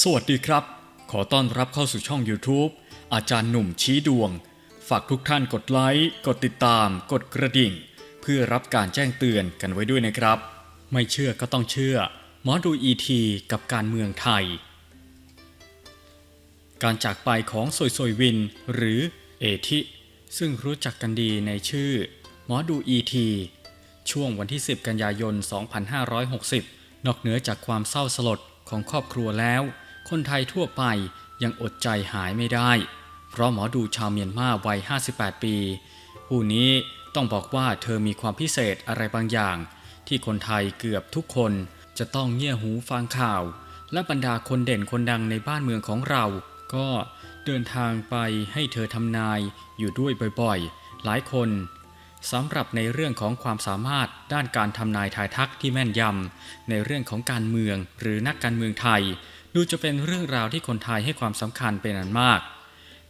สวัสดีครับ ขอต้อนรับเข้าสู่ช่อง YouTube อาจารย์หนุ่มชี้ดวง ฝากทุกท่านกดไลค์ กดติดตาม กดกระดิ่ง เพื่อรับการแจ้งเตือนกันไว้ด้วยนะครับ ไม่เชื่อก็ต้องเชื่อ หมอดูอีทีกับการเมืองไทย การจากไปของซอยซอยวิน หรือเอทิ ซึ่งรู้จักกันดีในชื่อ หมอดูอีที ช่วงวันที่ 10 กันยายน 2560 นอกเหนือจากความเศร้าสลดของครอบครัวแล้ว คนไทยทั่วไปยังอดใจหายไม่ได้ เพราะหมอดูชาวเมียนมาวัย 58 ปี ผู้นี้ต้องบอกว่าเธอมีความพิเศษอะไรบางอย่าง ที่คนไทยเกือบทุกคนจะต้องเงี่ยหูฟังข่าว และบรรดาคนเด่นคนดังในบ้านเมืองของเรา ก็เดินทางไปให้เธอทำนายอยู่ด้วยบ่อยๆ หลายคนสำหรับในเรื่องของความสามารถด้านการทำนายทายทักที่แม่นยำในเรื่องของการเมืองหรือนักการเมืองไทย ดูจะเป็นเรื่องราวที่คนไทยให้ความสำคัญเป็นอันมาก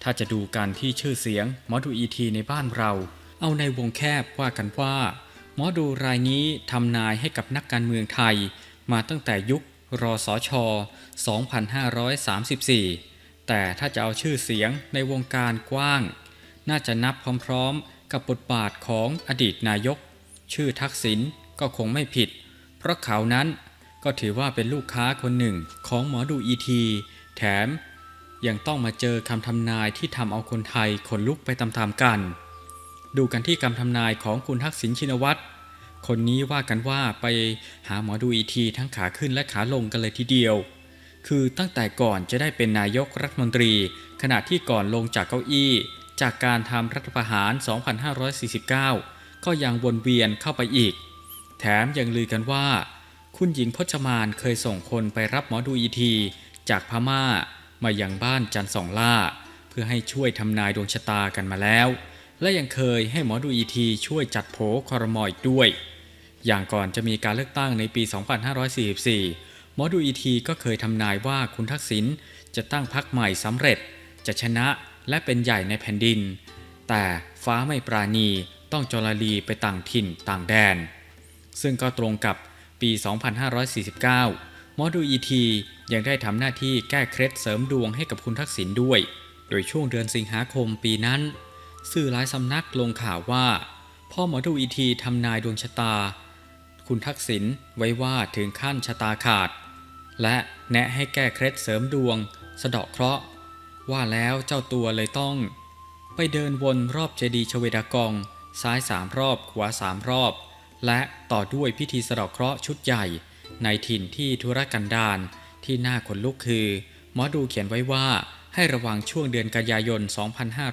ถ้าจะดูกันที่ชื่อเสียงหมอดูอีทีในบ้านเรา เอาในวงแคบว่ากันว่าหมอดูรายนี้ทำนายให้กับนักการเมืองไทย มาตั้งแต่ยุครอสช2534 แต่ถ้าจะเอาชื่อเสียงในวงการกว้าง น่าจะนับพร้อมๆ กับบทบาทของอดีตนายก ชื่อทักษิณก็คงไม่ผิด เพราะเขานั้น ก็ถือว่าเป็นลูกค้าคนหนึ่งของหมอดูอีที แถม ยังต้องมาเจอคำทำนายที่ทำเอาคนไทยขนลุกไปตามๆกัน ดูกันที่คำทำนายของคุณทักษิณชินวัตรคนนี้ว่ากันว่าไปหาหมอดูอีทีทั้งขาขึ้นและขาลงกันเลยทีเดียว คือตั้งแต่ก่อนจะได้เป็นนายกรัฐมนตรี ขณะที่ก่อนลงจากเก้าอี้ จากการทำรัฐประหาร 2549 ก็ยังวนเวียนเข้าไปอีก แถมยังลือกันว่า คุณหญิงพจมานเคยส่งคนไปรับหมอดูอีที จากพม่ามายังบ้านจันสองล่า เพื่อให้ช่วยทำนายดวงชะตากันมาแล้ว และยังเคยให้หมอดูอีทีช่วยจัดโผคอรมออีกด้วย อย่างก่อนจะมีการเลือกตั้งในปี 2544 หมอดูอีทีก็เคยทำนายว่าคุณทักษิณจะตั้งพรรคใหม่สำเร็จ จะชนะและเป็นใหญ่ในแผ่นดิน แต่ฟ้าไม่ปราณีต้องจรลีไปต่างถิ่นต่างแดน ซึ่งก็ตรงกับ ปี 2549 หมอดูอีทียังได้ทำหน้าที่แก้เคล็ดเสริมดวงให้กับคุณทักษิณด้วย โดยช่วงเดือนสิงหาคมปีนั้น สื่อหลายสำนักลงข่าวว่า พ่อหมอดูอีทีทำนายดวงชะตา คุณทักษิณไว้ว่าถึงขั้นชะตาขาด และแนะให้แก้เคล็ดเสริมดวง สะเดาะเคราะห์ ว่าแล้วเจ้าตัวเลยต้อง ไปเดินวนรอบเจดีย์ชเวดากอง ซ้ายสามรอบ ขวาสามรอบ และต่อด้วยพิธีสะเดาะเคราะห์ชุดใหญ่ ในถิ่นที่ธุรกันดารที่น่าขนลุกคือ หมอดูเขียนไว้ว่าให้ระวังช่วงเดือนกันยายน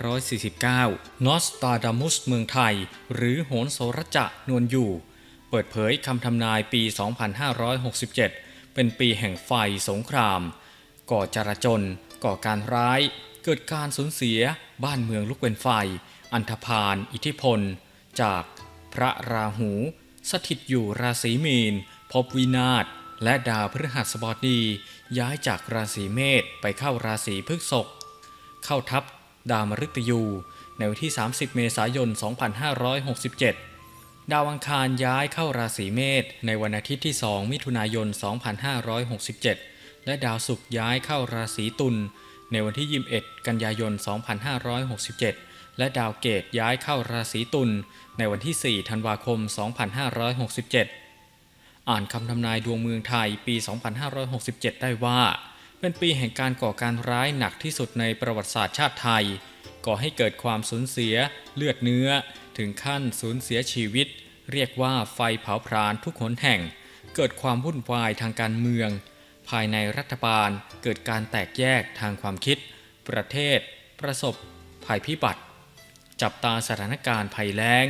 2549 นอสตาดามุสเมืองไทย หรือโหนโสรจะนวลอยู่ เปิดเผยคำทำนายปี 2567 เป็นปีแห่งไฟสงคราม ก่อจราจน ก่อการร้าย เกิดการสูญเสีย บ้านเมืองลุกเป็นไฟ อันธพาล อิทธิพล จาก พระราหู สถิตอยู่ราศีมีน พบวินาศและดาวพฤหัสบดีย้ายจากราศีเมษไปเข้าราศีพฤษภเข้าทับดาวมฤตยูในวันที่ 30 เมษายน 2567 ดาวอังคารย้ายเข้าราศีเมษในวันอาทิตย์ที่ 2 มิถุนายน 2567 และดาวศุกร์ย้ายเข้าราศีตุลในวันที่ 21 กันยายน 2567 และดาวเกตย้ายเข้าราศีตุลในวันที่ 4 ธันวาคม 2567 อ่านคำทำนายดวงเมืองไทยปี 2567 ได้ว่า เป็นปีแห่งการก่อการร้ายหนักที่สุดในประวัติศาสตร์ชาติไทย ก่อให้เกิดความสูญเสียเลือดเนื้อ ถึงขั้นสูญเสียชีวิต เรียกว่าไฟเผาพรานทุกหนแห่ง เกิดความวุ่นวายทางการเมือง ภายในรัฐบาลเกิดการแตกแยกทางความคิด ประเทศ ประสบภัยพิบัติ จับตาสถานการณ์ภัยแล้ง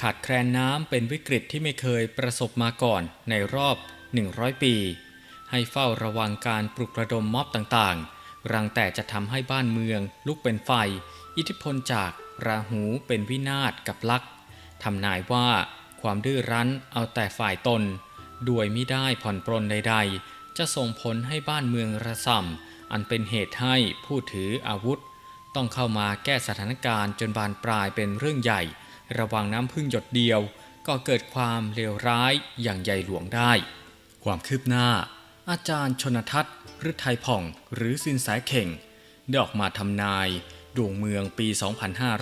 ขาดแคลนน้ำเป็นวิกฤตที่ไม่เคยประสบมาก่อนในรอบ 100 ปี ให้เฝ้าระวังการปลุกระดมม็อบต่างๆ รังแต่จะทำให้บ้านเมืองลุกเป็นไฟ อิทธิพลจากราหูเป็นวินาศกับลักษ์ทำนายว่าความดื้อรั้นเอาแต่ฝ่ายตนด้วยมิได้ผ่อนปรนใด ๆ จะส่งผลให้บ้านเมืองระส่ำอันเป็นเหตุให้ผู้ถืออาวุธ ต้องเข้ามาแก้สถานการณ์จนบานปลายเป็นเรื่องใหญ่ ระวังน้ำพึ่งหยดเดียว ก็เกิดความเลวร้ายอย่างใหญ่หลวงได้ ความคืบหน้า อาจารย์ชนทัศน์ฤทัยผ่องหรือสินแสเข่ง ได้ออกมาทำนายดวงเมืองปี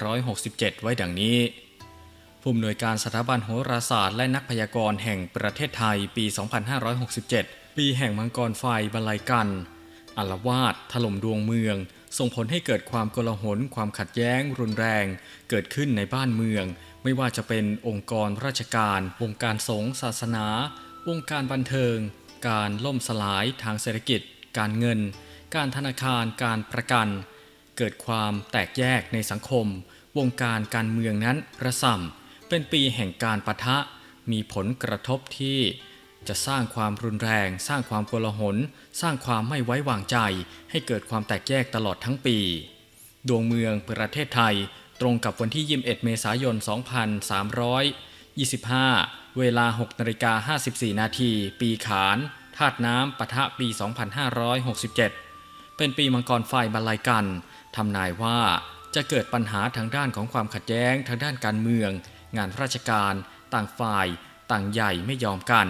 2567 ไว้ดังนี้ ผู้อำนวยการสถาบันโหราศาสตร์และนักพยากรณ์แห่งประเทศไทยปี 2567 ปีแห่งมังกรไฟบรรลัยกันอาวาสถล่มดวงเมือง ส่งผลให้เกิดความโกลาหลความขัดแย้ง รุนแรง เกิดขึ้นในบ้านเมือง ไม่ว่าจะเป็นองค์กรราชการ วงการสงฆ์ศาสนา วงการบันเทิง การล่มสลายทางเศรษฐกิจ การเงิน การธนาคาร การประกัน เกิดความแตกแยกในสังคม วงการการเมืองนั้นระส่ำเป็นปีแห่งการปะทะ มีผลกระทบที่ จะสร้างความรุนแรง สร้างความโกลาหล สร้างความไม่ไว้วางใจ ให้เกิดความแตกแยกตลอดทั้งปี ดวงเมืองประเทศไทย ตรงกับวันที่ 21 เมษายน 2325 เวลา6นาฬิกา54 นาทีปีขานธาตุน้ำปะทะปี 2567 เป็นปีมังกรไฟบรรลัยกันทำนายว่าจะเกิดปัญหาทางด้านของความขัดแย้งทางด้านการเมือง งานราชการ ต่างฝ่าย ต่างใหญ่ไม่ยอมกัน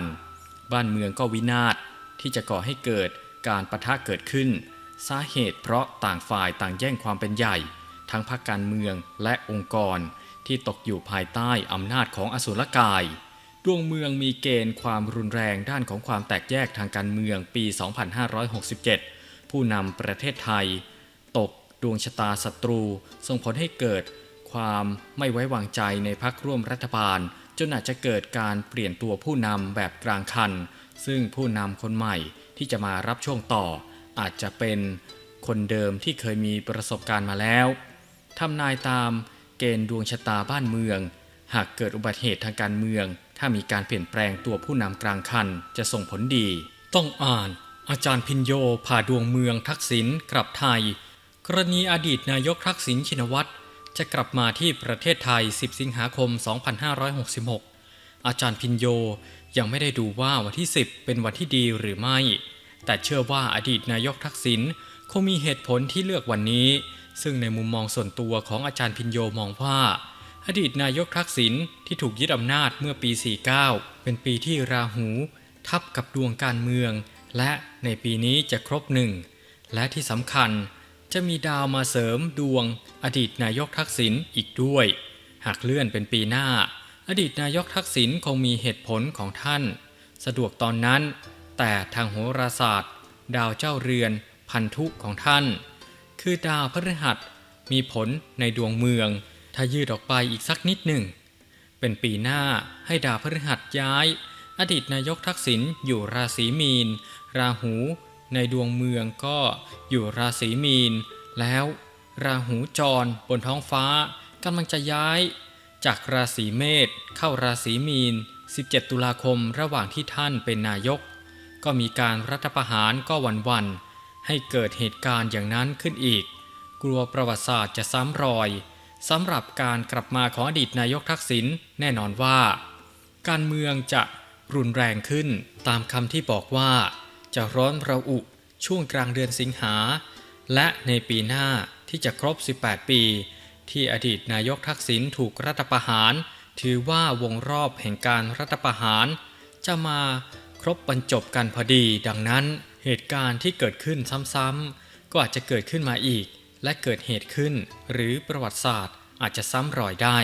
บ้านเมืองก็วินาศที่จะก่อให้เกิดการปะทะเกิดขึ้น สาเหตุเพราะต่างฝ่ายต่างแย่งความเป็นใหญ่ ทั้งพรรคการเมืองและองค์กรที่ตกอยู่ภายใต้อำนาจของอสุรกาย ดวงเมืองมีเกณฑ์ความรุนแรงด้านของความแตกแยกทางการเมืองปี 2567 ผู้นำประเทศไทย ตกดวงชะตาศัตรู ส่งผลให้เกิดความไม่ไว้วางใจในพักร่วมรัฐบาล จนอาจจะเกิดการเปลี่ยนตัวผู้นำแบบกลางคัน ซึ่งผู้นำคนใหม่ที่จะมารับช่วงต่อ อาจจะเป็นคนเดิมที่เคยมีประสบการณ์มาแล้วทำนายตามเกณฑ์ดวงชะตาบ้านเมือง หากเกิดอุบัติเหตุทางการเมือง ถ้ามีการเปลี่ยนแปลงตัวผู้นำกลางคันจะส่งผลดี ต้องอ่าน อาจารย์พินโยผ่าดวงเมืองทักษิณกลับไทย กรณีอดีตนายกทักษิณชินวัตร จะกลับมาที่ประเทศไทย 10 สิงหาคม 2566 อาจารย์พินโยยังไม่ได้ดูว่าวันที่ 10 เป็นวันที่ดีหรือไม่ แต่เชื่อว่าอดีตนายกทักษิณคงมีเหตุผลที่เลือกวันนี้ ซึ่งในมุมมองส่วนตัวของอาจารย์พินโยมองว่า อดีตนายกทักษิณที่ถูกยึดอำนาจเมื่อปี 49 เป็นปีที่ราหู ทับกับดวงการเมือง และในปีนี้จะครบหนึ่งและที่สำคัญ จะมีดาวมาเสริมดวง อดีตนายกทักษิณอีกด้วย หากเลื่อนเป็นปีหน้า อดีตนายกทักษิณคงมีเหตุผลของท่าน สะดวกตอนนั้น แต่ทางโหราศาสตร์ ดาวเจ้าเรือนพันธุของท่าน คือดาวพฤหัสมีผลในดวงเมือง ถ้ายืดออกไปอีกสักนิดหนึ่ง เป็นปีหน้าให้ดาวพฤหัสย้าย อดีตนายกทักษิณอยู่ราศีมีน ราหู ในดวงเมืองก็อยู่ราศีมีน แล้วราหูจรบนท้องฟ้ากำลังจะย้าย จากราศีเมษเข้าราศีมีน 17 ตุลาคมระหว่างที่ท่านเป็นนายก ก็มีการรัฐประหารก็วันวันให้เกิดเหตุการณ์อย่างนั้นขึ้นอีก กลัวประวัติศาสตร์จะซ้ำรอยสำหรับการกลับมาของอดีตนายกทักษิณแน่นอนว่า การเมืองจะรุนแรงขึ้นตามคำที่บอกว่า จะร้อนระอุช่วงกลางเดือนสิงหา และในปีหน้าที่จะครบ 18 ปี ที่อดีตนายกทักษิณถูกรัฐประหาร ถือว่าวงรอบแห่งการรัฐประหาร จะมาครบบรรจบกันพอดี ดังนั้นเหตุการณ์ที่เกิดขึ้นซ้ำๆก็อาจจะเกิดขึ้นมาอีก และเกิดเหตุขึ้น หรือประวัติศาสตร์อาจจะซ้ำรอยได้